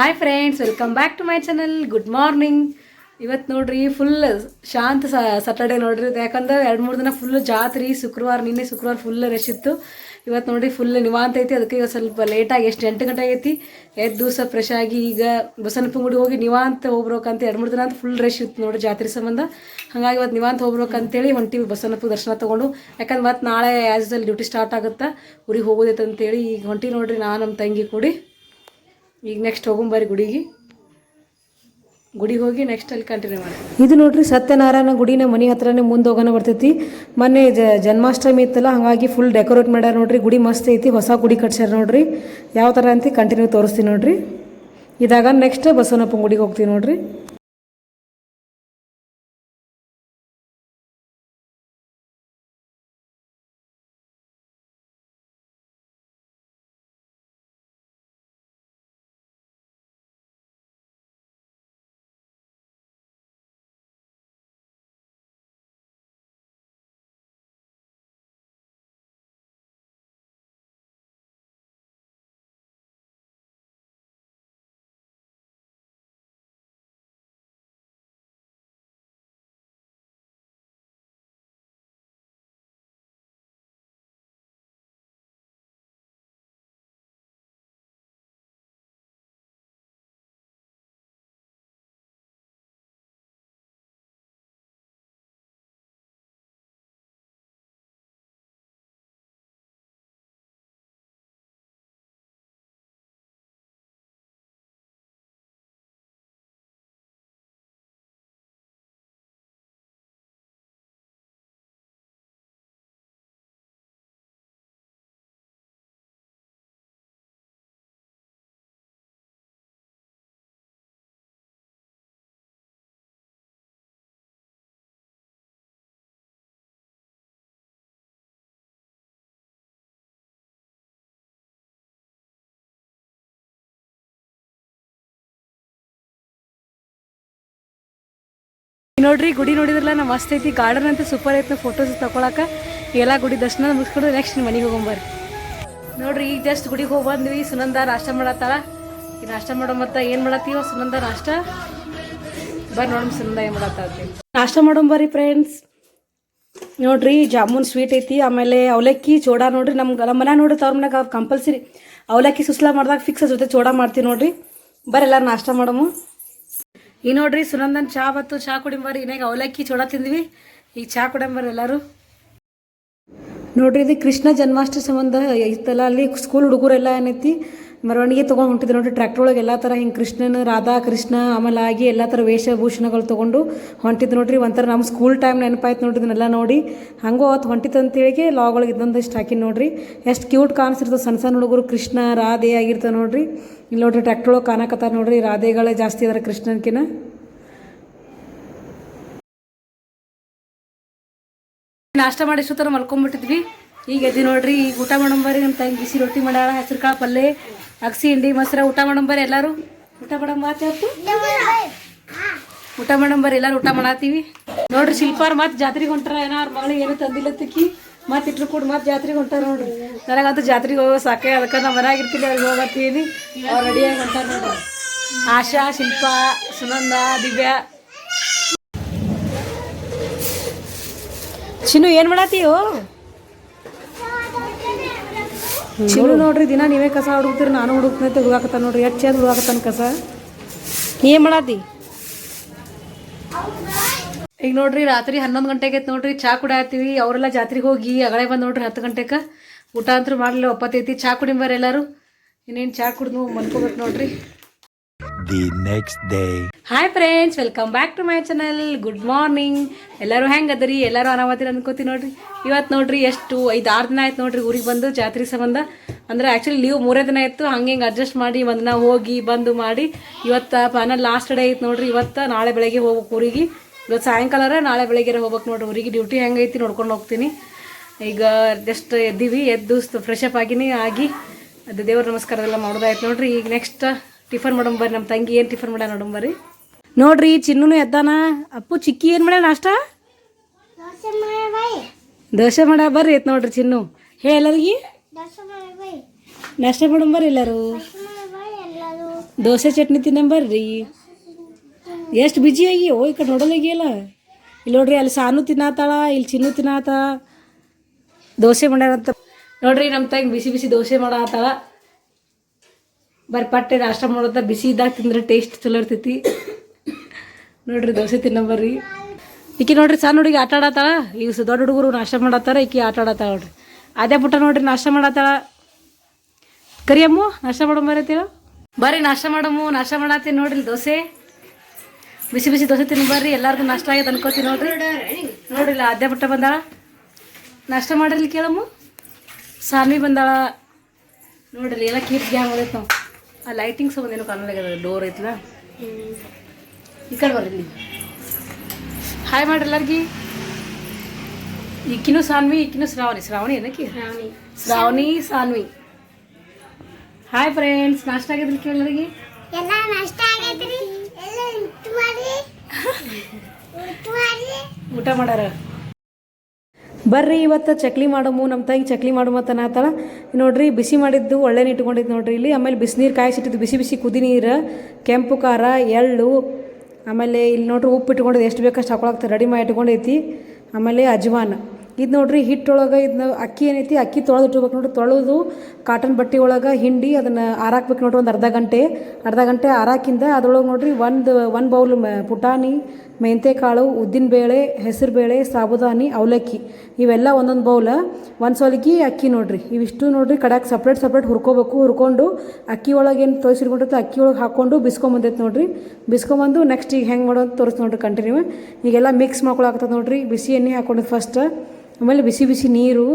Hi friends welcome back to my channel good morning ಇವತ್ತು ನೋಡ್ರಿ full ಶಾಂತ Saturday ನೋಡ್ರಿ. ಯಾಕಂದ್ರೆ ಎರಡು ಮೂರು ದಿನ ಫುಲ್ ಜಾತ್ರೆ, ಶುಕ್ರವಾರ, ನಿನ್ನೆ ಶುಕ್ರವಾರ ಫುಲ್ ರಶ್ ಇತ್ತು. ಇವತ್ತು ನೋಡಿ ಫುಲ್ ನಿವಾಂತ ಐತಿ. ಅದಕ್ಕೆ ಈಗ ಸ್ವಲ್ಪ ಲೇಟಾಗಿ ಎಷ್ಟು ಎಂಟು ಗಂಟೆ ಆಗೈತಿ. ಎದ್ದು ದಿವಸ ಫ್ರೆಶ್ ಆಗಿ ಈಗ ಬಸವನಪ್ಪ ಗುಡಿ ಹೋಗಿ ನಿವಾಂತ ಹೋಗ್ಬೇಕಂತ ಎರಡು ಮೂರು ದಿನ ಅಂತ ಫುಲ್ ರಶ್ ಇತ್ತು ನೋಡಿ ಜಾತ್ರೆ ಸಂಬಂಧ. ಹಾಗಾಗಿ ಇವತ್ತು ನಿವಾಂತ ಹೋಗ್ಬೇಕಂತೇಳಿ ಹೊಂಟಿವಿ ಬಸನಪ್ಪ ದರ್ಶನ ತೊಗೊಂಡು. ಯಾಕಂದ್ರೆ ಮತ್ತೆ ನಾಳೆ ಆ್ಯಸ್ ಡ್ಯೂಟಿ ಸ್ಟಾರ್ಟ್ ಆಗುತ್ತಾ, ಊರಿಗೆ ಹೋಗೋದೈತೆ ಅಂತೇಳಿ ಈಗ ಹೊಂಟಿ ನೋಡ್ರಿ ನಾನು, ನಮ್ಮ ತಂಗಿ ಕೂಡಿ. ಈಗ ನೆಕ್ಸ್ಟ್ ಹೋಗೊಂಬರ್ರಿ ಗುಡಿಗೆ. ಗುಡಿಗೆ ಹೋಗಿ ನೆಕ್ಸ್ಟ್ ಅಲ್ಲಿ ಕಂಟಿನ್ಯೂ ಮಾಡಿ ಇದು ನೋಡ್ರಿ ಸತ್ಯನಾರಾಯಣ ಗುಡಿನ ಮನೆ ಹತ್ರನೇ ಮುಂದೆ ಹೋಗೋಣ ಬರ್ತೈತಿ. ಮೊನ್ನೆ ಜನ್ಮಾಷ್ಟಮಿ ಇತ್ತಲ್ಲ, ಹಾಗಾಗಿ ಫುಲ್ ಡೆಕೋರೇಟ್ ಮಾಡ್ಯಾರ ನೋಡ್ರಿ. ಗುಡಿ ಮಸ್ತ್ ಐತಿ, ಹೊಸ ಗುಡಿ ಕಟ್ಸ್ಯಾರ ನೋಡ್ರಿ. ಯಾವ ಥರ ಅಂತ ಕಂಟಿನ್ಯೂ ತೋರಿಸ್ತೀನಿ ನೋಡ್ರಿ. ಇದಾಗ ನೆಕ್ಸ್ಟ್ ಬಸವನಪ್ಪನ ಗುಡಿಗೆ ಹೋಗ್ತೀವಿ ನೋಡ್ರಿ. ನೋಡ್ರಿ, ಗುಡಿ ನೋಡಿದ್ರಲ್ಲ ನಮ್ಮ ಮಸ್ತ್ ಐತಿ. ಗಾರ್ಡನ್ ಅಂತ ಸೂಪರ್ ಐತಿ ಫೋಟೋಸ್ ತಗೊಳಕ ಎಲ್ಲ ಗುಡಿ ದರ್ಶನ ಮುಗಿಸ್ಕೊಂಡು ನೆಕ್ಸ್ಟ್ ಮನೆಗೆ ಹೋಗೊಂಬರ್ರಿ ನೋಡ್ರಿ, ಈಗ ಜಸ್ಟ್ ಗುಡಿಗೆ ಹೋಗಿ ಬಂದ್ವಿ. ಸುನಂದ ನಾಷ್ಟ ಮಾಡತ್ತಾಳ. ಈ ನಾಷ್ಟ ಮಾಡೋ ಮತ್ತ ಏನು ಮಾಡತ್ತೀವ ಸುನಂದ ನಾಷ್ಟ. ಬರ್ ನೋಡಮ್ ಸುನಂದ ಏನು ಮಾಡತ್ತಿ ನಾಷ್ಟ ಮಾಡೋಂಬರ್ರಿ ಫ್ರೆಂಡ್ಸ್ ನೋಡ್ರಿ, ಜಾಮೂನ್ ಸ್ವೀಟ್ ಐತಿ. ಆಮೇಲೆ ಅವಲಕ್ಕಿ ಚೋಡಾ ನೋಡ್ರಿ. ನಮ್ಗೆ ನಮ್ಮ ಮನೆ ನೋಡ್ರಿ, ತವ್ರ ಮನ್ಯಾಗ ಕಂಪಲ್ಸರಿ ಅವಲಕ್ಕಿ ಸುಸ್ಲಾ ಮಾಡಿದಾಗ ಫಿಕ್ಸ್ ಜೊತೆ ಚೋಡಾ ಮಾಡ್ತೀವಿ ನೋಡ್ರಿ. ಬರ್ರಿ ಎಲ್ಲಾರು ನಾಷ್ಟ ಮಾಡಮು. ಈ ನೋಡ್ರಿ ಸುನಂದನ್ ಚಾ ಬತ್ತು ಚಾ ಕುಡಿಂಬರ್ರಿ ಇನ್ನೇಗ ಅವಲಕ್ಕಿ ಚೋಡ ತಿಂದ್ವಿ. ಈಗ ಚಾ ಕುಡಿಂಬರ್ ಎಲ್ಲರೂ. ನೋಡ್ರಿ, ಇದು ಕೃಷ್ಣ ಜನ್ಮಾಷ್ಟಮಿ ಸಂಬಂಧ ಇತ್ತಲ್ಲ, ಅಲ್ಲಿ ಸ್ಕೂಲ್ ಹುಡುಗರೆಲ್ಲ ಏನೈತಿ ಮೆರವಣಿಗೆ ತೊಗೊಂಡು ಹೊಂಟಿದ್ರು ನೋಡಿರಿ. ಟ್ರ್ಯಾಕ್ಟರ್ ಒಳಗೆ ಎಲ್ಲ ಥರ ಹಿಂಗೆ ಕೃಷ್ಣನ, ರಾಧಾ, ಕೃಷ್ಣ ಆಮೇಲೆ ಆಗಿ ಎಲ್ಲ ಥರ ವೇಷಭೂಷಣಗಳು ತೊಗೊಂಡು ಹೊಂಟಿದ್ದು ನೋಡ್ರಿ. ಒಂಥರ ನಮ್ಮ ಸ್ಕೂಲ್ ಟೈಮ್ ನೆನಪಾಯ್ತು ನೋಡ್ರಿ ಇದನ್ನೆಲ್ಲ ನೋಡಿ. ಹಂಗೂ ಅವತ್ತು ಹೊಂಟಿತ್ತು ಅಂತೇಳಿಗೆ ಲಾಗ್ ಒಳಗೆ ಇದೊಂದಿಷ್ಟು ಹಾಕಿನಿ ನೋಡ್ರಿ. ಎಷ್ಟು ಕ್ಯೂಟ್ ಕಾಣಿಸಿರ್ತದೆ ಸಣ್ಣ ಸಣ್ಣ ಹುಡುಗರು ಕೃಷ್ಣ, ರಾಧೆ ಆಗಿರ್ತವೆ ನೋಡ್ರಿ. ಇಲ್ಲಿ ನೋಡ್ರಿ ಟ್ರ್ಯಾಕ್ಟರ್ ಒಳಗೆ ಕಾಣಕತ್ತಾರ ನೋಡ್ರಿ. ರಾಧೆಗಳೇ ಜಾಸ್ತಿ ಅದಾರೆ ಕೃಷ್ಣನ್ಕಿನ ನಾಷ್ಟ ಮಾಡಿ ಇಷ್ಟೊತ್ತರ ಮಲ್ಕೊಂಡ್ಬಿಟ್ಟಿದ್ವಿ ಈಗ ಎದ್ದು ನೋಡ್ರಿ, ಈಗ ಊಟ ಮಾಡಂಬರಿ ನಮ್ಮ ತಂಗಿ ಬಿಸಿ ರೊಟ್ಟಿ ಮಾಡ್ಯಾಳ, ಹೆಸರು ಕಾಳು ಪಲ್ಲೆ, ಅಗಸಿ ಹಿಂಡಿ, ಮೊಸರ, ಊಟ ಮಾಡಂಬರಿ ಎಲ್ಲರೂ. ಊಟ ಮಾಡಂಬ ಆತು ಊಟ ಮಾಡಂಬರಿ ಎಲ್ಲರೂ ಊಟ ಮಾಡತ್ತೀವಿ. ನೋಡ್ರಿ, ಶಿಲ್ಪಾರ್ ಮತ್ತೆ ಜಾತ್ರೆಗೆ ಹೊಂಟಾರ ಏನೋ ಅವ್ರ ಮಗಳಿಗೆ ಏನು ತಂದಿಲ್ಲ ತಿಕ್ಕಿ ಮತ್ತೆ ಇಟ್ರು ಕೂಡ ಮತ್ತೆ ಜಾತ್ರೆಗೆ ಹೊಂಟಾರ ನೋಡ್ರಿ. ನನಗಂತೂ ಜಾತ್ರೆಗೆ ಹೋಗೋ ಸಾಕೆ, ಅದಕ್ಕೆ ನಮ್ಮ ಮನೆಯಾಗಿರ್ತೀನಿ ಅವ್ರಿಗೆ ಹೋಗತ್ತೀನಿ ಅವ್ರು ರೆಡಿಯಾಗಿ ಹೊಂಟಾರ ನೋಡ್ರಿ. ಆಶಾ, ಶಿಲ್ಪಾ, ಸುನಂದ, ದಿವ್ಯಾ. ಚಿನ್ನು ಏನು ಮಾಡತ್ತೀಯೋ ಚಿನ್ನು ನೋಡ್ರಿ ದಿನ ನೀವೇ ಕಸ ಹುಡುಕ್ತೀರಿ ನಾನು ಹುಡುಕ್ತೈತೆ ಹುಡುಗಾಕತ್ತ ನೋಡ್ರಿ ಎಷ್ಟು ಚಂದ ಹುಡುಗಾಕತ್ತಾನ ಕಸ? ಏನು ಮಾಡತ್ತಿ ಈಗ ನೋಡ್ರಿ ರಾತ್ರಿ ಹನ್ನೊಂದು ಗಂಟೆಗೆ ಐತೆ ನೋಡ್ರಿ ಚಾ ಕುಡಿಯತ್ತೀವಿ ಅವರೆಲ್ಲ ಜಾತ್ರೆಗೆ ಹೋಗಿ ಅಗಳೆ ಬಂದು ನೋಡ್ರಿ ಹತ್ತು ಗಂಟೆಗೆ ಊಟ ಅಂತೂ ಮಾಡಲಿಲ್ಲ ಒಪ್ಪತ್ತೈತಿ ಚಾ ಕುಡಿಂಬಾರ ಎಲ್ಲರೂ. ಇನ್ನೇನು ಚಾ ಕುಡಿದು ಮಲ್ಕೋಬೇಕು ನೋಡ್ರಿ. The next day hi friends welcome back to my channel good morning ಎಲ್ಲರೂ ಹೆಂಗೆ ಅದರಿ ಎಲ್ಲರೂ ಆರಾಮದಿರ ಅನ್ಕೋತಿ ನೋಡ್ರಿ. ಇವತ್ತು ನೋಡ್ರಿ ಎಷ್ಟು ಐದು ಆರು ದಿನ ಆಯ್ತು ನೋಡ್ರಿ ಊರಿಗೆ ಬಂದು, ಜಾತ್ರೆ ಸಂಬಂಧ. ಅಂದ್ರೆ ಆ್ಯಕ್ಚುಲಿ ಲೀವ್ ಮೂರೇ ದಿನ ಇತ್ತು. ಹಂಗೆ ಹಿಂಗೆ ಅಡ್ಜಸ್ಟ್ ಮಾಡಿ ಒಂದು ದಿನ ಹೋಗಿ ಬಂದು ಮಾಡಿ ಇವತ್ತು ಫೈನಲ್ ಲಾಸ್ಟ್ ಡೇ ಐತೆ ನೋಡ್ರಿ. ಇವತ್ತು ನಾಳೆ ಬೆಳಗ್ಗೆ ಹೋಗ್ಬೇಕು ಊರಿಗೆ. ಇವತ್ತು ಸಾಯಂಕಾಲ ನಾಳೆ ಬೆಳಗ್ಗೆ ಹೋಗ್ಬೇಕು ನೋಡ್ರಿ ಊರಿಗೆ. ಡ್ಯೂಟಿ ಹೆಂಗೈತಿ ನೋಡ್ಕೊಂಡು ಹೋಗ್ತೀನಿ. ಈಗ ಜಸ್ಟ್ ಎದ್ದೀವಿ, ಎದ್ದು ಫ್ರೆಶ್ ಅಪ್ ಆಗಿನಿ, ಆಗಿ ಅದು ದೇವ್ರ ನಮಸ್ಕಾರದೆಲ್ಲ ಮಾಡೋದಾಯ್ತು ನೋಡ್ರಿ. ಈಗ ನೆಕ್ಸ್ಟ್ ಟಿಫನ್ ಮಾಡೋಣ ಮಾಡಂಬರ್ರಿ ನಮ್ಮ ತಂಗಿ ಏನು ಟಿಫನ್ ಮಾಡ್ಯಾನ ನೋಡಂಬರ್ರಿ ನೋಡ್ರಿ ಚಿನ್ನೂ ಎದ್ದಾನ. ಅಪ್ಪು, ಚಿಕ್ಕಿ ಏನು ಮಾಡ್ಯಾನ ನಾಷ್ಟ ದೋಸೆ ಮಾಡ ಬರ್ರಿ ಐತ್ ನೋಡ್ರಿ ಚಿನ್ನು. ಹೇ, ಎಲ್ಲರಿಗೆ? ನಾಷ್ಟ ಮಾಡಂಬರ್ರಿ ಎಲ್ಲರೂ. ದೋಸೆ, ಚಟ್ನಿ ತಿನ್ನಂಬರ್ರಿ ಎಷ್ಟು ಬಿಜಿ ಆಗಿ, ಓ, ಈ ಕಡೆ ನೋಡೋದಾಗಿಲ್ಲ ಇಲ್ಲಿ ನೋಡ್ರಿ, ಅಲ್ಲಿ ಸಾನು ತಿನ್ನಾತಾಳ, ಇಲ್ಲಿ ಚಿನ್ನು ತಿನ್ನಾತಾಳ. ದೋಸೆ ಮಾಡ್ಯಾರಂತ. ನೋಡ್ರಿ ನಮ್ಮ ತಂಗಿ ಬಿಸಿ ಬಿಸಿ ದೋಸೆ ಮಾಡತ್ತಾಳ ಬರೀ ಪಟ್ಟೆ ನಾಷ್ಟ ಮಾಡೋದ ಬಿಸಿ ಇದ್ದಾಗ ತಿಂದ್ರೆ ಟೇಸ್ಟ್ ಚಲೋ ಇರ್ತೈತಿ. ನೋಡ್ರಿ ದೋಸೆ ತಿನ್ನಂಬರ್ರಿ ಈಕಿ ನೋಡ್ರಿ ಸಣ್ಣ ಹುಡುಗಿ ಆಟ ಆಡತ್ತಾಳ. ಈಗ ದೊಡ್ಡ ಹುಡುಗರು ನಾಷ್ಟ ಮಾಡತ್ತಾರ, ಈಕೆ ಆಟ ಆಡತ್ತಾಳ ನೋಡ್ರಿ. ಅದೇ ಪುಟ್ಟ ನೋಡ್ರಿ ನಾಷ್ಟ ಮಾಡತ್ತಾಳ. ಕರಿಯಮ್ಮು, ನಾಷ್ಟ ಮಾಡೋ ಬರತ್ತೀರ ಬರ್ರಿ, ನಾಷ್ಟ ಮಾಡಮ್ಮು, ನಾಷ್ಟ ಮಾಡತ್ತೀನಿ ನೋಡ್ರಿ ದೋಸೆ. ಬಿಸಿ ಬಿಸಿ ದೋಸೆ ತಿನ್ನು ಬರ್ರಿ, ಎಲ್ಲಾರ್ಗು ನಾಷ್ಟ ಆಗೈತೆ ಅನ್ಕೋತೀನಿ ನೋಡ್ರಿ. ನೋಡ್ರಿ ಅದೇ ಪುಟ್ಟ ಬಂದಾಳ. ನಾಷ್ಟ ಮಾಡಿರ್ಲಿ ಕೇಳಮ್ಮು. ಸ್ವಾಮಿ ಬಂದಾಳ. ನೋಡ್ರಿ ಎಲ್ಲ ಕೀರ್ತಿ ಗ್ಯಾಂಗ್ ನಾವು ಆ ಲೈಟಿಂಗ್ಸ್ ಒಂದೇನು ಕಾಣಲಾಗ್ಯದ ಡೋರ್ ಐತಲ್ಲ ಈ ಕಡೆ ಬರ್ರಿ ಇಲ್ಲಿ ಹಾಯ್ ಮಾಡ್ರಿ ಎಲ್ಲಾರ್ಗಿ ಈಕಿನೂ ಸಾನ್ವಿ ಈಕಿನೂ ಶ್ರಾವಣಿ ಶ್ರಾವಣಿ ಏನಕ್ಕೆ ಶ್ರಾವಣಿ ಸಾನ್ವಿ ಹಾಯ್ ಫ್ರೆಂಡ್ಸ್ ನಾಷ್ಟ ಆಗಿದ್ರಿ ಕೇಳರಿಗೆ ಎಲ್ಲ ನಷ್ಟ ಆಗೈತ್ರಿ ಎಲ್ಲ ಊಟ ಮಾಡಿ ಊಟ ಮಾಡಿ ಊಟ ಮಾಡಾರ ಬರ್ರಿ ಇವತ್ತು ಚಕ್ಲಿ ಮಾಡಮು ನಮ್ಮ ತಾಯಿ ಚಕ್ಲಿ ಮಾಡಮತ್ತನಾತಳ ನೋಡ್ರಿ, ಬಿಸಿ ಮಾಡಿದ್ದು ಒಳ್ಳೆ ಇಟ್ಕೊಂಡಿದ್ದು ನೋಡ್ರಿ ಇಲ್ಲಿ. ಆಮೇಲೆ ಬಿಸಿನೀರು ಕಾಯಿಸಿಟ್ಟಿದ್ದು, ಬಿಸಿ ಬಿಸಿ ಕುದಿ ನೀರು ಕೆಂಪು ಖಾರ, ಎಳ್ಳು, ಆಮೇಲೆ ಇಲ್ಲಿ ನೋಡ್ರಿ ಉಪ್ಪು ಇಟ್ಕೊಂಡಿದ್ದು, ಎಷ್ಟು ಬೇಕಷ್ಟು ಹಾಕೊಳಕ್ಕೆ ರೆಡಿ ಮಾಡಿ ಇಟ್ಕೊಂಡೈತಿ ಆಮೇಲೆ ಅಜ್ವಾನ. ಇದು ನೋಡ್ರಿ ಹಿಟ್ಟೊಳಗೆ ಇದನ್ನ ಅಕ್ಕಿ ಏನೈತಿ, ಅಕ್ಕಿ ತೊಳೆದು ಇಟ್ಬೇಕು ನೋಡ್ರಿ. ತೊಳೆದು ಕಾಟನ್ ಬಟ್ಟೆ ಒಳಗೆ ಹಿಂಡಿ ಅದನ್ನು ಆರಾಕ್ಬೇಕು ನೋಡ್ರಿ ಒಂದು ಅರ್ಧ ಗಂಟೆ. ಅರ್ಧ ಗಂಟೆ ಆರಾಕಿಂದ ಅದ್ರೊಳಗೆ ನೋಡ್ರಿ ಒಂದು ಒಂದು ಬೌಲ್ ಪುಟಾಣಿ ಮೆಂತ್ಯಕಾಳು ಹೆಸರು ಬೇಳೆ ಸಾಬುದಾನಿ, ಅವಲಕ್ಕಿ ಇವೆಲ್ಲ ಒಂದೊಂದು ಬೌಲ ಒಂದು ಸೊಲ್ಗಿ ಅಕ್ಕಿ ನೋಡ್ರಿ. ಇವಿಷ್ಟು ನೋಡ್ರಿ ಕಡಾಕ್ ಸಪ್ರೇಟ್ ಸಪ್ರೇಟ್ ಹುರ್ಕೋಬೇಕು. ಹುರ್ಕೊಂಡು ಅಕ್ಕಿ ಒಳಗೆ ಏನು ತೋರಿಸಿರ್ಕೊಂಡಿರ್ತ ಅಕ್ಕಿ ಒಳಗೆ ಹಾಕ್ಕೊಂಡು ಬಿಸ್ಕೊಂಬಂದೈತೆ ನೋಡ್ರಿ. ಬಿಸ್ಕೊಂಬಂದು ನೆಕ್ಸ್ಟ್ ಈಗ ಹೆಂಗೆ ಮಾಡೋದು ತೋರಿಸ್ ನೋಡ್ರಿ ಕಂಟಿನ್ಯೂ ಈಗೆಲ್ಲ ಮಿಕ್ಸ್ ಮಾಡ್ಕೊಳಕತ್ತದ ನೋಡ್ರಿ. ಬಿಸಿ ಎಣ್ಣೆ ಹಾಕೊಂಡಿದ್ದು ಫಸ್ಟ್ ಆಮೇಲೆ ಬಿಸಿ ಬಿಸಿ ನೀರು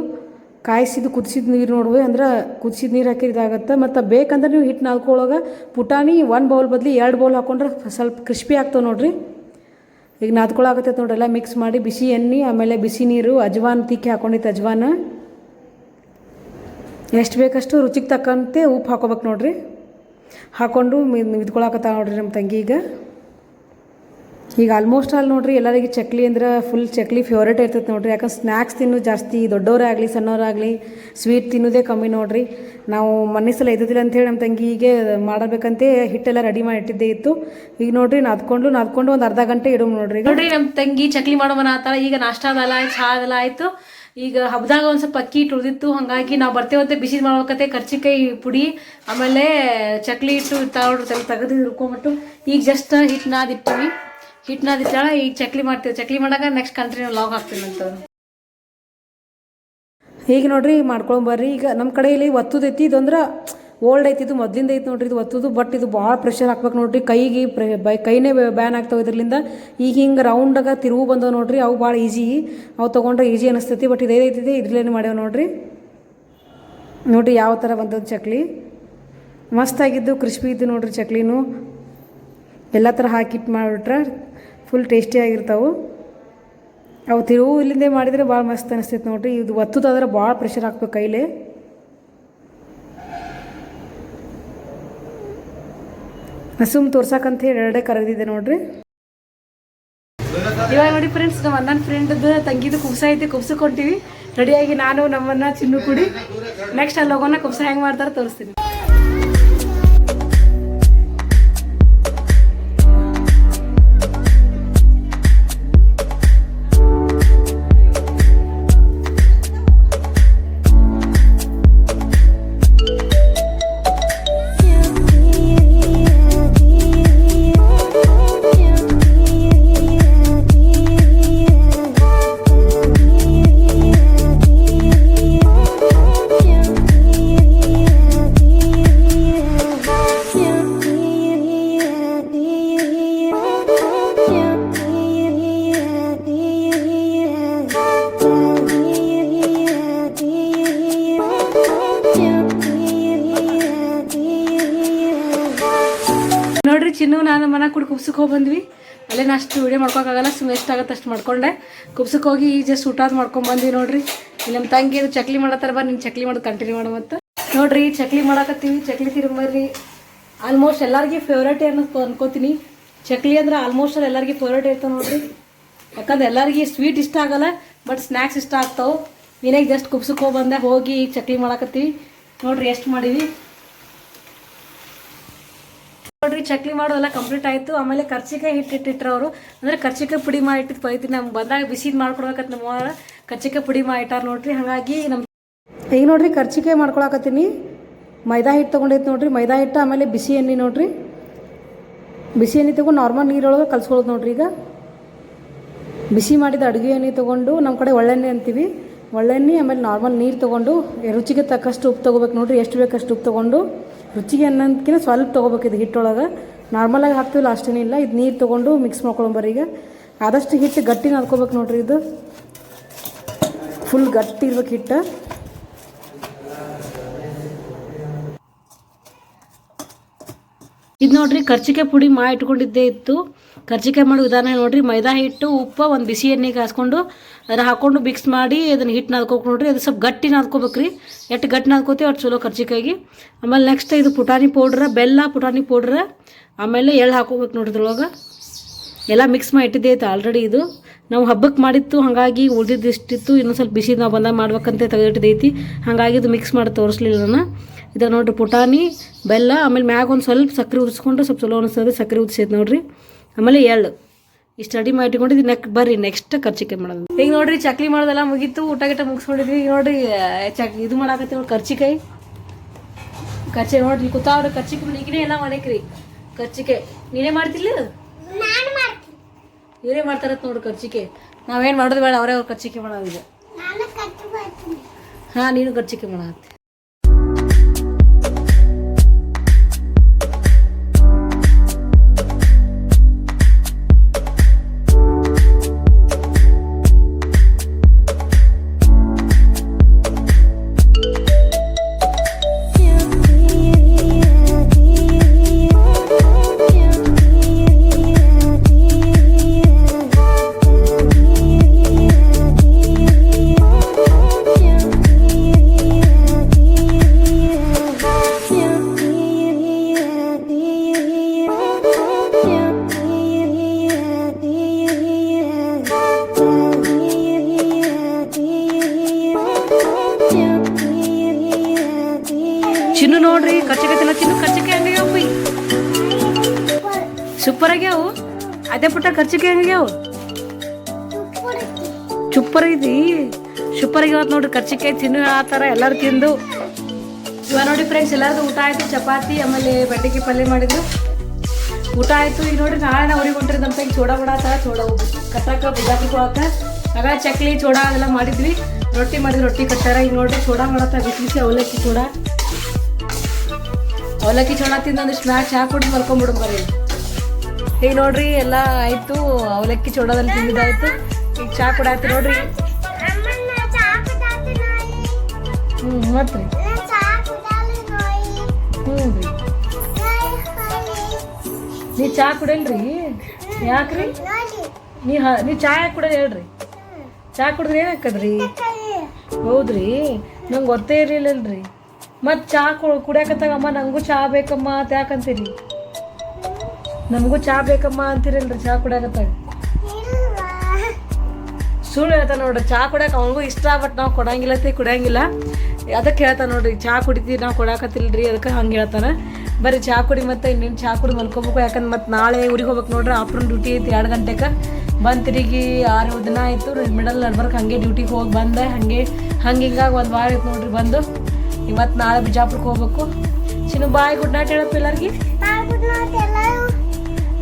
ಕಾಯಿಸಿದ್ದು ಕುದಿಸಿದ ನೀರು ನೋಡುವೆ ಅಂದ್ರೆ ಕುದಿಸಿದ ನೀರು ಹಾಕಿದಾಗತ್ತೆ ಮತ್ತು ಬೇಕಂದ್ರೆ ನೀವು ಹಿಟ್ಟು ನಾಲ್ಕೊಳಗೆ ಪುಟಾಣಿ ಒಂದು ಬೌಲ್ ಬದಲಿ ಎರಡು ಬೌಲ್ ಹಾಕೊಂಡ್ರೆ ಸ್ವಲ್ಪ ಕ್ರಿಸ್ಪಿ ಆಗ್ತವೆ ನೋಡ್ರಿ. ಈಗ ನಾದ್ಕೊಳಕತ್ತೈತೆ ನೋಡ್ರಿ ಎಲ್ಲ ಮಿಕ್ಸ್ ಮಾಡಿ ಬಿಸಿ ಎಣ್ಣೆ, ಆಮೇಲೆ ಬಿಸಿ ನೀರು, ಅಜ್ವಾನ್ ತಿಕ್ಕಿ ಹಾಕೊಂಡಿತ್ತು ಅಜ್ವಾನ. ಎಷ್ಟು ಬೇಕಷ್ಟು ರುಚಿಗೆ ತಕ್ಕಂತೆ ಉಪ್ಪು ಹಾಕೋಬೇಕು ನೋಡ್ರಿ. ಹಾಕ್ಕೊಂಡು ಇದ್ಕೊಳಕತ್ತ ನೋಡ್ರಿ ನಮ್ಮ ತಂಗಿ ಈಗ. ಈಗ ಆಲ್ಮೋಸ್ಟ್ ಆಲ್ ನೋಡ್ರಿ ಎಲ್ಲರಿಗೆ ಚಕ್ಲಿ ಅಂದ್ರೆ ಫುಲ್ ಚಕ್ಲಿ ಫೇವ್ರೇಟ್ ಇರ್ತೈತೆ ನೋಡ್ರಿ. ಯಾಕಂದ್ರೆ ಸ್ನ್ಯಾಕ್ಸ್ ತಿನ್ನು ಜಾಸ್ತಿ, ದೊಡ್ಡವರಾಗಲಿ, ಸಣ್ಣವರಾಗಲಿ ಸ್ವೀಟ್ ತಿನ್ನೋದೇ ಕಮ್ಮಿ ನೋಡ್ರಿ. ನಾವು ಮೊನ್ನೆ ಸಲ ಇದ್ದಿದ್ದಿಲ್ಲ ಅಂತೇಳಿ ನಮ್ಮ ತಂಗಿಗೆ ಮಾಡಬೇಕಂತೆ ಹಿಟ್ಟೆಲ್ಲ ರೆಡಿ ಮಾಡಿ ಇಟ್ಟಿದ್ದೇ ಇತ್ತು. ಈಗ ನೋಡ್ರಿ ನಾದ್ಕೊಂಡು ನಾದ್ಕೊಂಡು ಒಂದು ಅರ್ಧ ಗಂಟೆ ಇಡೋ ನೋಡ್ರಿ ನೋಡ್ರಿ ನಮ್ಮ ತಂಗಿ ಚಕ್ಲಿ ಮಾಡೋಮನ ಆತಾಳ. ಈಗ ನಾಷ್ಟ ಅದಲ್ಲ ಚಹಾ ಅದಲ್ಲ ಆಯಿತು. ಈಗ ಹಬ್ಬದಾಗ ಒಂದು ಸ್ವಲ್ಪ ಅಕ್ಕಿ ಇಟ್ಟು ಉಳಿದಿತ್ತು ಹಾಗಾಗಿ ನಾವು ಬರ್ತೇವಂತೆ ಬಿಸಿ ಮಾಡ್ಬೇಕತ್ತೆ ಕರ್ಚಿಕಾಯಿ ಪುಡಿ, ಆಮೇಲೆ ಚಕ್ಲಿ ಇಟ್ಟು ತಗೊಂಡು ತೆಗೆದು ಹುರ್ಕೊಂಬಿಟ್ಟು. ಈಗ ಜಸ್ಟ್ ಹಿಟ್ಟು ನಾದಿಟ್ಟಿವಿ. ಹಿಟ್ಟು ನಾದಿಟ್ಟಾಳ ಈಗ ಚಕ್ಲಿ ಮಾಡ್ತೀವಿ. ಚಕ್ಲಿ ಮಾಡಾಗ ನೆಕ್ಸ್ಟ್ ಕಂಟಿನ್ಯೂ ಲಾಗ್ ಹಾಕ್ತೀನಿ ಅಂತ. ಈಗ ನೋಡ್ರಿ ಮಾಡ್ಕೊಂಬರ್ರಿ ಈಗ ನಮ್ಮ ಕಡೆಯಲ್ಲಿ ಒತ್ತದೈತಿ ಇದಂದ್ರೆ ಓಲ್ಡ್ ಐತಿ, ಇದು ಮೊದ್ಲಿಂದ ಐತಿ ನೋಡ್ರಿ. ಇದು ಒತ್ತುದು ಬಟ್ ಇದು ಭಾಳ ಪ್ರೆಷರ್ ಹಾಕ್ಬೇಕು ನೋಡ್ರಿ. ಕೈಗೆ ಕೈನೇ ಬ್ಯಾನ್ ಆಗ್ತಾವೆ ಇದರಿಂದ ಈಗ ಹಿಂಗೆ ರೌಂಡಾಗ ತಿರುವು ಬಂದವು ನೋಡ್ರಿ. ಅವು ಭಾಳ ಈಜಿ ಅವು ತೊಗೊಂಡ್ರೆ ಈಜಿ ಅನಿಸ್ತೈತಿ ಬಟ್ ಇದೇ ಐತಿದೆ ಇದ್ರಲ್ಲೇನು ಮಾಡ್ಯಾವ ನೋಡ್ರಿ. ನೋಡ್ರಿ ಯಾವ ಥರ ಬಂದದ್ದು ಚಕ್ಲಿ. ಮಸ್ತಾಗಿದ್ದು ಕ್ರಿಸ್ಪಿ ಇದ್ದು ನೋಡ್ರಿ ಚಕ್ಲಿನೂ. ಎಲ್ಲ ಥರ ಹಾಕಿಟ್ಟು ಮಾಡಿಬಿಟ್ರೆ ಫುಲ್ ಟೇಸ್ಟಿಯಾಗಿರ್ತಾವೆ ಅವು ತಿರುವು ಇಲ್ಲಿಂದೇ ಮಾಡಿದರೆ ಭಾಳ ಮಸ್ತ್ ಅನಿಸ್ತೈತೆ ನೋಡಿರಿ. ಇದು ಒತ್ತದಾದ್ರೆ ಭಾಳ ಪ್ರೆಷರ್ ಹಾಕ್ಬೇಕು ಕೈಲಿ. ಹಸುಮ್ ತೋರ್ಸಕ್ಕಂತ ಹೇಳಿ ಎರಡೇ ಕರೆದಿದ್ದೆ ನೋಡ್ರಿ. ಇವಾಗ ನೋಡಿ ಫ್ರೆಂಡ್ಸ್ ನಮ್ಮ ಅಣ್ಣನ ಫ್ರೆಂಡ್ದು ತಂಗಿದು ಕುಬ್ಸ ಐತಿ ಕುಬ್ಸಕ್ಕೆ ಹೊಂಟೀವಿ. ರೆಡಿಯಾಗಿ ನಾನು ನಮ್ಮನ್ನ ಚಿನ್ನು ಕೂಡಿ. ನೆಕ್ಸ್ಟ್ ಅಲ್ಲಿ ಹೋಗೋಣ ಕುಬ್ಸ ಹೆಂಗೆ ಮಾಡ್ತಾರೆ ತೋರಿಸ್ತೀನಿ. ಕೂಡ ಕುಬ್ಸಕ್ಕೆ ಹೋಗಿ ಬಂದ್ವಿ. ಅಲ್ಲೇ ನಾ ಅಷ್ಟು ವೀಡಿಯೋ ಮಾಡ್ಕೊಕ್ಕಾಗಲ್ಲ ಸುಮ್ಮನೆ ಆಗುತ್ತೆ ಅಷ್ಟು ಮಾಡ್ಕೊಂಡೆ. ಕುಬ್ಸಕ್ಕೆ ಹೋಗಿ ಜಸ್ಟ್ ಊಟ ಮಾಡ್ಕೊಂಡು ಬಂದ್ವಿ ನೋಡ್ರಿ. ನಮ್ಮ ತಂಗಿ ಚಕ್ಲಿ ಮಾಡತ್ತಾರ ಬರ್ ನಿನ್ನ ಚಕ್ಲಿ ಮಾಡೋದು ಕಂಟಿನ್ಯೂ ಮಾಡೋ ಮತ್ತು. ನೋಡ್ರಿ, ಚಕ್ಲಿ ಮಾಡಕತ್ತೀವಿ, ಚಕ್ಲಿ ತಿರುಮರಿ ಆಲ್ಮೋಸ್ಟ್ ಎಲ್ಲರಿಗೆ ಫೇವ್ರೇಟ್ ಅನ್ನೋ ಅನ್ಕೋತೀನಿ. ಚಕ್ಲಿ ಅಂದ್ರೆ ಆಲ್ಮೋಸ್ಟ್ ಅಲ್ಲಿ ಎಲ್ಲರಿಗೆ ಫೇವ್ರೇಟ್ ಇರ್ತಾವೆ ನೋಡ್ರಿ. ಯಾಕಂದ್ರೆ ಎಲ್ಲರಿಗೆ ಸ್ವೀಟ್ ಇಷ್ಟ ಆಗಲ್ಲ ಬಟ್ ಸ್ನ್ಯಾಕ್ಸ್ ಇಷ್ಟ ಆಗ್ತಾವೆ. ನೀನಾಗ ಜಸ್ಟ್ ಕುಬ್ಸಕ್ಕೆ ಹೋಗಿ ಬಂದೆ, ಹೋಗಿ ಚಕ್ಲಿ ಮಾಡಕತ್ತೀವಿ. ನೋಡ್ರಿ, ಎಷ್ಟು ಮಾಡೀವಿ ನೋಡ್ರಿ, ಚಕ್ಲಿ ಮಾಡೋದೆಲ್ಲ ಕಂಪ್ಲೀಟ್ ಆಯಿತು. ಆಮೇಲೆ ಕರ್ಚಿಕಾಯಿ ಹಿಟ್ಟು ಇಟ್ಟಿಟ್ರು ಅವರು. ಅಂದರೆ ಕರ್ಚಿಕಾಯಿ ಪುಡಿ ಮಾಡಿ ಇಟ್ಟಿದ್ದು ಪೈತಿ ನಮ್ಗೆ ಬಂದಾಗ ಬಿಸಿದು ಮಾಡ್ಕೊಡ್ಬೇಕಂತ ನಮ್ಮ ಕರ್ಚಿಕಾಯಿ ಪುಡಿ ಮಾಡಿ ಇಟ್ಟಾರ ನೋಡ್ರಿ. ಹಾಗಾಗಿ ನಮ್ಮ ಈಗ ನೋಡ್ರಿ, ಕರ್ಚಿಕಾಯಿ ಮಾಡ್ಕೊಳಕತ್ತೀನಿ. ಮೈದಾ ಹಿಟ್ಟು ತೊಗೊಂಡೈತೆ ನೋಡ್ರಿ. ಮೈದಾ ಹಿಟ್ಟು ಆಮೇಲೆ ಬಿಸಿ ಎಣ್ಣೆ ನೋಡ್ರಿ. ಬಿಸಿ ಎಣ್ಣೆ ತೊಗೊಂಡು ನಾರ್ಮಲ್ ನೀರೊಳಗೆ ಕಲ್ಸ್ಕೊಳ್ಳೋದು ನೋಡ್ರಿ ಈಗ. ಬಿಸಿ ಮಾಡಿದ ಅಡುಗೆ ಎಣ್ಣೆ ತೊಗೊಂಡು ನಮ್ಮ ಕಡೆ ಒಳ್ಳೆಣ್ಣೆ ಅಂತೀವಿ. ಒಳ್ಳೆಣ್ಣೆ, ಆಮೇಲೆ ನಾರ್ಮಲ್ ನೀರು ತೊಗೊಂಡು ರುಚಿಗೆ ತಕ್ಕಷ್ಟು ಉಪ್ಪು ತೊಗೋಬೇಕು ನೋಡ್ರಿ, ಎಷ್ಟು ಬೇಕಷ್ಟು ಉಪ್ಪು ತೊಗೊಂಡು, ರುಚಿಗೆ ಅನ್ನೋದಕ್ಕಿಂತ ಸ್ವಲ್ಪ ತೊಗೋಬೇಕು ಇದು ಹಿಟ್ಟೊಳಗೆ. ನಾರ್ಮಲಾಗಿ ಹಾಕ್ತೀವಲ್ಲ ಅಷ್ಟೇನಿಲ್ಲ ಇದು ನೀರು ತೊಗೊಂಡು ಮಿಕ್ಸ್ ಮಾಡ್ಕೊಳಂಬರಿ ಈಗ. ಆದಷ್ಟು ಹಿಟ್ಟು ಗಟ್ಟಿ ನಾದ್ಕೋಬೇಕು ನೋಡ್ರಿ ಇದು. ಫುಲ್ ಗಟ್ಟಿ ಇರ್ಬೇಕು ಹಿಟ್ಟು. ಇದು ನೋಡ್ರಿ ಕರ್ಚಿಕಾಯಿ ಪುಡಿ ಮಾ ಇಟ್ಕೊಂಡಿದ್ದೇ ಇತ್ತು. ಕರ್ಜಿಕಾಯಿ ಮಾಡೋ ವಿಧಾನ ನೋಡ್ರಿ, ಮೈದಾ ಹಿಟ್ಟು, ಉಪ್ಪು, ಒಂದು ಬಿಸಿ ಎಣ್ಣೆಗೆ ಹಾಸ್ಕೊಂಡು ಅದನ್ನ ಹಾಕೊಂಡು ಮಿಕ್ಸ್ ಮಾಡಿ ಅದನ್ನ ಹಿಟ್ಟು ನಾದ್ಕೋಬೇಕು ನೋಡ್ರಿ. ಅದು ಸ್ವಲ್ಪ ಗಟ್ಟಿ ನಾದ್ಕೋಬೇಕು ರೀ ಎಷ್ಟು ಗಟ್ಟಿ ನಾದ್ಕೋತೀವಿ ಅಷ್ಟು ಚಲೋ ಕರ್ಚಿಕಾಯಿ ಆಮೇಲೆ ನೆಕ್ಸ್ಟ್ ಇದು ಪುಟಾಣಿ ಪೌಡ್ರ ಬೆಲ್ಲ, ಪುಟಾಣಿ ಪೌಡ್ರ ಆಮೇಲೆ ಎಳ್ಳು ಹಾಕೋಬೇಕು ಇದ್ರೊಳಗೆ. ಎಲ್ಲ ಮಿಕ್ಸ್ ಮಾಡಿ ಇಟ್ಟಿದ್ದೆ ಐತೆ ಆಲ್ರೆಡಿ ಇದು. ನಾವು ಹಬ್ಬಕ್ಕೆ ಮಾಡಿತ್ತು ಹಾಗಾಗಿ ಉಳಿದಿದ್ದು ಇಷ್ಟಿತ್ತು ಇನ್ನೊಂದು ಸ್ವಲ್ಪ ಬಿಸಿ ನಾವು ಬಂದಾಗ ಮಾಡ್ಬೇಕಂತ ತೆಗೆದಿಟ್ಟಿದ್ದೈತಿ ಹಾಗಾಗಿ ಇದು ಮಿಕ್ಸ್ ಮಾಡಿ ತೋರಿಸ್ಲಿಲ್ಲ ನಾನು. ಇದು ನೋಡ್ರಿ ಪುಟಾಣಿ, ಬೆಲ್ಲ, ಆಮೇಲೆ ಮ್ಯಾಗ ಒಂದು ಸ್ವಲ್ಪ ಸಕ್ಕರೆ ಉದಿಸ್ಕೊಂಡು ಸ್ವಲ್ಪ ಚಲೋ ಅನಿಸ್ತದೆ ಸಕ್ಕರೆ ಉದಿಸೈತೆ ನೋಡ್ರಿ. ಆಮೇಲೆ ಎಳ್ಳು. ಇಷ್ಟು ರೆಡಿ ಮಾಡಿ ಇಟ್ಕೊಂಡಿದ್ದು. ನೆಕ್ ಬರ್ರಿ ನೆಕ್ಸ್ಟ್ ಕರ್ಚಿಕಾಯಿ ಮಾಡೋದು. ಈಗ ನೋಡ್ರಿ ಚಕ್ಲಿ ಮಾಡೋದೆಲ್ಲ ಮುಗೀತು, ಊಟ ಗಿಟ ಮುಗಿಸ್ಕೊಂಡಿದ್ವಿ. ಈಗ ನೋಡ್ರಿ ಚಕ್, ಇದು ಮಾಡಾಕತ್ತೀವಿ ನೋಡಿ ಕರ್ಚಿಕಾಯಿ. ಕರ್ಚಿ ನೋಡ್ರಿ ಕೂತಾವ್ರಿ ಕರ್ಚಿಕಾಯಿ, ಈಗಿನೇ ಎಲ್ಲ ಮಾಡೇಕ್ರಿ ಕರ್ಚಿಕಾಯಿ. ನೀನೇ ಮಾಡ್ತಿಲ್ಲ ಇವರೇ ಮಾಡ್ತಾರತ್ ನೋಡು ಖರ್ಚಿಕೆ ನಾವೇನು ಮಾಡೋದು ಬೇಡ ಅವರೇ ಅವ್ರು ಖರ್ಚಿಕೆ ಮಾಡೋದಿದೆ ಹಾಂ ನೀನು ಖರ್ಚಿಕೆ ಮಾಡತ್ತೆ ಸೂಪರ್ ಆಗ್ಯಾವು? ಅದೇ ಪುಟ್ಟ ಖರ್ಚಿಗೆ ಹೆಂಗ್ಯಾವು ಸೂಪರ್ ಐತಿ. ಸೂಪರ್ ಆಗ್ಯಾವತ್ ನೋಡ್ರಿ ಖರ್ಚಿಕೆ ತಿನ್ನು ಆ ಥರ ಎಲ್ಲರೂ ತಿಂದು. ಇವಾಗ ನೋಡಿ ಫ್ರೆಂಡ್ಸ್ ಎಲ್ಲರದು ಊಟ ಆಯ್ತು, ಚಪಾತಿ, ಆಮೇಲೆ ಬೆಂಡೆಕಾಯಿ ಪಲ್ಯ ಮಾಡಿದ್ರು. ಊಟ ಆಯ್ತು, ಈಗ ನೋಡ್ರಿ ನಾಳೆ ಅವ್ರಿಗೆ ಹೊಂಟ್ರಿ ನಮ್ಮ ತಂಗಿ ಚೋಡ ಬಿಡಾತ ಚೋಡ ಕಟ್ಟಕ್ಕೆ ಬಿಜಾಪುರ ಕೊಡಕ್ಕೆ ಆಗ ಚಕ್ಲಿ, ಚೋಡ ಅದೆಲ್ಲ ಮಾಡಿದ್ವಿ. ರೊಟ್ಟಿ ಮಾಡಿದ್ವಿ, ರೊಟ್ಟಿ ಕಟ್ಟಾರ. ಈಗ ನೋಡ್ರಿ ಚೋಡ ಮಾಡತ್ತ ಬಿಸಿ ಅವಲಕ್ಕಿ ಚೋಡ. ಅವಲಕ್ಕಿ ಚೋಡ ತಿಂದು ಒಂದಿಷ್ಟು ಮ್ಯಾಚ್ ಚಹಾ ಕುಡಿದು ಮಲ್ಕೊಂಬಿಡು ಬರ್ರಿ ಈಗ ನೋಡ್ರಿ, ಎಲ್ಲ ಆಯ್ತು, ಅವಲಕ್ಕಿ ಚೋಡದಲ್ಲಿ ತಿಂದಿದ್ದಾಯ್ತು. ಈಗ ಚಹಾ ಆಯ್ತು ನೋಡ್ರಿ. ಹ್ಞೂ ಮತ್ತೆ ಹ್ಞೂ ರೀ. ನೀ ಚಹಾ ಕುಡಿಯಲ್ರಿ? ಯಾಕ್ರಿ? ನೀ ಹ, ನೀ ಚಹಾ ಯಾಕೆ ಕುಡಿಯೋದು ಹೇಳ್ರಿ? ಚಹಾ ಕುಡಿದ್ರೆ ಏನು ಹಾಕದ್ರಿ ಹೌದ್ರಿ. ನಂಗೆ ಗೊತ್ತೇ ಇರಲಿಲ್ಲಲ್ರಿ. ಮತ್ತು ಚಹಾ ಕುಡಿಯಾಕತ್ತಾಗಮ್ಮ ನನಗೂ ಚಹಾ ಬೇಕಮ್ಮ, ಅಂತ ಯಾಕಂತೀರಿ ನಮಗೂ ಚಾ ಬೇಕಮ್ಮ ಅಂತೀರಲ್ರಿ ಚಾ ಕುಡಿಯಾಕತ್ತ? ಸುಳ್ಳು ಹೇಳ್ತಾನೆ ನೋಡ್ರಿ, ಚಾ ಕುಡಿಯಕ್ಕೆ ಅವನಿಗೂ ಇಷ್ಟ ಬಟ್ ನಾವು ಕೊಡಂಗಿಲ್ಲತ್ತೆ ಕುಡಿಯಂಗಿಲ್ಲ. ಅದಕ್ಕೆ ಹೇಳ್ತಾನೆ ನೋಡ್ರಿ, ಚಾ ಕುಡಿತೀವಿ ನಾವು ಕೊಡಾಕತ್ತಿಲ್ರಿ, ಅದಕ್ಕೆ ಹಂಗೆ ಹೇಳ್ತಾನೆ. ಬರೀ ಚಾ ಕುಡಿ ಮತ್ತೆ ಇನ್ನೇನು ಚಾ ಕುಡಿ ಮಲ್ಕೋಬೇಕು, ಯಾಕಂದ್ರೆ ಮತ್ತೆ ನಾಳೆ ಊರಿಗೆ ಹೋಗ್ಬೇಕು ನೋಡ್ರಿ ಆಫ್ಟರ್ನೂನ್ ಡ್ಯೂಟಿ ಐತಿ, ಎರಡು ಗಂಟೆಗೆ ಬಂದು ತಿರುಗಿ ಆರು ದಿನ ಆಯಿತು ಮಿಡಲ್ ನಡ್ಬರ್ಕ್ ಹಾಗೆ ಡ್ಯೂಟಿಗೆ ಹೋಗಿ ಬಂದೆ, ಹಾಗೆ, ಹಂಗೆ ಹಿಂಗಾಗಿ ಒಂದು ವಾರ ಆಯ್ತು ನೋಡ್ರಿ ಬಂದು. ಇವತ್ತು ನಾಳೆ ಬಿಜಾಪುರಕ್ಕೆ ಹೋಗ್ಬೇಕು. ಚಿನ್ನು ಬಾಯ್ ಗುಡ್ ನೈಟ್ ಹೇಳಪ್ಪ ಎಲ್ಲರಿಗೆ.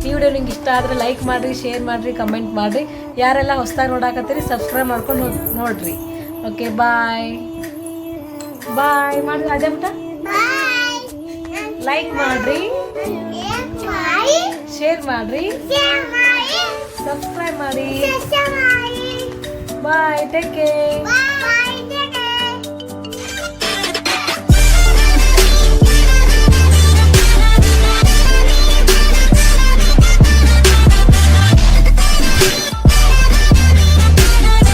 ಈ ವಿಡಿಯೋ ನಿಮ್ಗೆ ಇಷ್ಟ ಆದರೆ ಲೈಕ್ ಮಾಡಿರಿ ಶೇರ್ ಮಾಡಿರಿ ಕಮೆಂಟ್ ಮಾಡಿರಿ. ಯಾರೆಲ್ಲ ಹೊಸ್ದಾಗಿ ನೋಡಾಕತ್ತೀರಿ ಸಬ್ಸ್ಕ್ರೈಬ್ ಮಾಡ್ಕೊಂಡು ನೋಡಿರಿ. ಓಕೆ ಬಾಯ್ ಬಾಯ್ ಮಾಡಿರಿ ಅದೇ ಬಿಟ್ಟ ಲೈಕ್ ಮಾಡಿರಿ. ಶೇರ್ ಮಾಡಿರಿ. ಸಬ್ಸ್ಕ್ರೈಬ್ ಮಾಡಿ. Bye take care